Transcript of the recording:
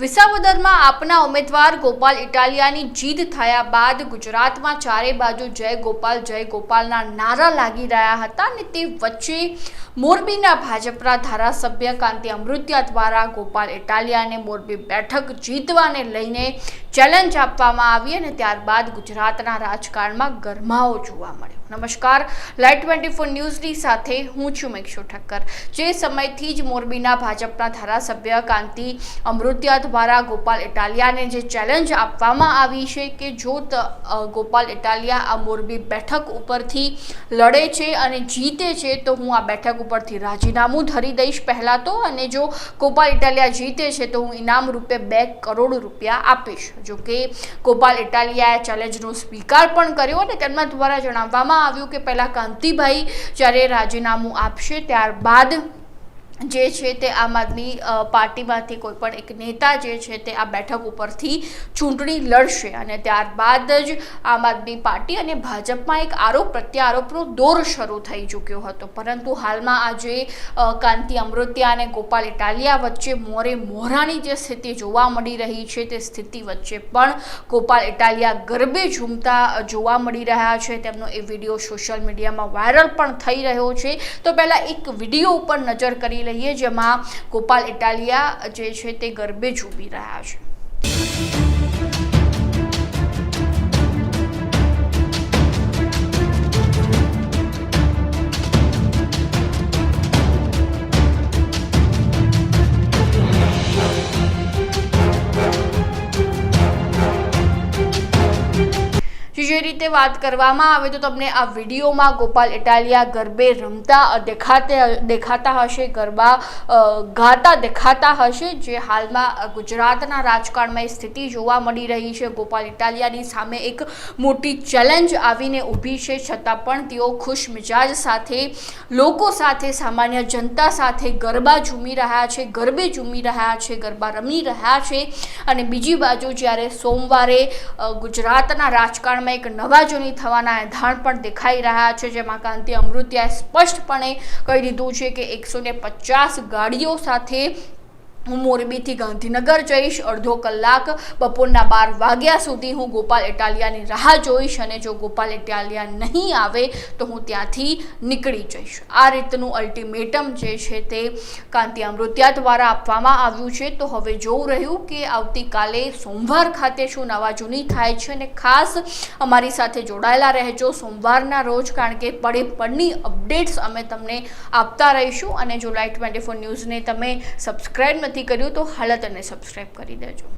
વિસાવદરમાં આપના ઉમેદવાર ગોપાલ ઇટાલિયાની જીત થયા બાદ ગુજરાતમાં ચારે બાજુ જય ગોપાલ, જય ગોપાલના નારા લાગી રહ્યા હતા અને તે વચ્ચે મોરબીના ભાજપના ધારાસભ્ય કાંતિ અમૃત્યા દ્વારા ગોપાલ ઇટાલિયાને મોરબી બેઠક જીતવાને લઈને ચેલેન્જ આપવામાં આવી અને ત્યારબાદ ગુજરાતના રાજકારણમાં ગરમાવો જોવા મળ્યો. નમસ્કાર. લાઈટ ટ્વેન્ટી ફોર ન્યૂઝની સાથે હું છું મેક્ષુ ઠક્કર. જે સમયથી જ મોરબીના ભાજપના ધારાસભ્ય કાંતિ અમૃત્યા દ્વારા ગોપાલ ઇટાલિયાને જે ચેલેન્જ આપવામાં આવી છે કે જો ગોપાલ ઇટાલિયા આ મોરબી બેઠક ઉપરથી લડે છે અને જીતે છે, તો હું આ બેઠક ઉપરથી રાજીનામું ધરી દઈશ પહેલાં તો અને જો ગોપાલ ઇટાલિયા જીતે છે, તો હું ઇનામ રૂપે બે કરોડ રૂપિયા આપીશ. જોકે ગોપાલ ઇટાલિયાએ ચેલેન્જનો સ્વીકાર પણ કર્યો અને તેમના દ્વારા જણાવવામાં આવ્યું કે પહેલાં કાંતિભાઈ જ્યારે રાજીનામું આપશે ત્યારબાદ જે છે તે આમ આદમી પાર્ટીમાંથી કોઈ પણ એક નેતા જે છે તે આ બેઠક ઉપરથી ચૂંટણી લડશે અને ત્યારબાદ જ આમ આદમી પાર્ટી અને ભાજપમાં એક આરોપ પ્રત્યારોપનો દોર શરૂ થઈ ચૂક્યો હતો. પરંતુ હાલમાં આજે કાંતિ અમૃત્યા અને ગોપાલ ઇટાલિયા વચ્ચે મોરે મોહરાની જે સ્થિતિ જોવા મળી રહી છે તે સ્થિતિ વચ્ચે પણ ગોપાલ ઇટાલિયા ગરબે ઝૂમતા જોવા મળી રહ્યા છે. તેમનો એ વીડિયો સોશિયલ મીડિયામાં વાયરલ પણ થઈ રહ્યો છે. તો પહેલાં એક વીડિયો ઉપર નજર કરી લઈએ જેમાં ગોપાલ ઇટાલિયા જે છે તે ગરબે ઝૂમી રહ્યા છે. જે રીતે વાત કરવામાં આવે તો તમને આ વિડીયોમાં ગોપાલ ઇટાલિયા ગરબે રમતા દેખાતે દેખાતા હશે, ગરબા ગાતા દેખાતા હશે, જે હાલમાં ગુજરાતના રાજકારણમાં સ્થિતિ જોવા મળી રહી છે. ગોપાલ ઇટાલિયાની સામે એક મોટી ચેલેન્જ આવીને ઊભી છે. છતાં પણ તેઓ ખુશ મિજાજ સાથે, લોકો સાથે, સામાન્ય જનતા સાથે ગરબા ઝૂમી રહ્યા છે, ગરબે ઝૂમી રહ્યા છે, ગરબા રમી રહ્યા છે. અને બીજી બાજુ જ્યારે સોમવારે ગુજરાતના રાજકારણમાં એક નવા જૂની થવાના એંધાણ પણ દેખાઈ રહ્યા છે, જેમાં કાંતિ અમૃત્યાએ સ્પષ્ટપણે કહી દીધું છે કે એકસો પચાસ ગાડીઓ સાથે હું મોરબીથી ગાંધીનગર જઈશ. અડધો કલાક બપોરના બાર વાગ્યા સુધી હું ગોપાલ ઇટાલિયાની રાહ જોઈશ અને જો ગોપાલ ઇટાલિયા નહીં આવે તો હું ત્યાંથી નીકળી જઈશ. આ રીતનું અલ્ટિમેટમ જે છે તે કાંતિ અમૃત્યા દ્વારા આપવામાં આવ્યું છે. તો હવે જોવું રહ્યું કે આવતીકાલે સોમવાર ખાતે શું નવા જૂની થાય છે અને ખાસ અમારી સાથે જોડાયેલા રહેજો સોમવારના રોજ, કારણ કે પડે પડની અપડેટ્સ અમે તમને આપતા રહીશું. અને જો લાઈટ ટ્વેન્ટી ફોર ન્યૂઝને તમે સબસ્ક્રાઈબ નથી કર્યું તો હાલત અને સબસ્ક્રાઈબ કરી દેજો.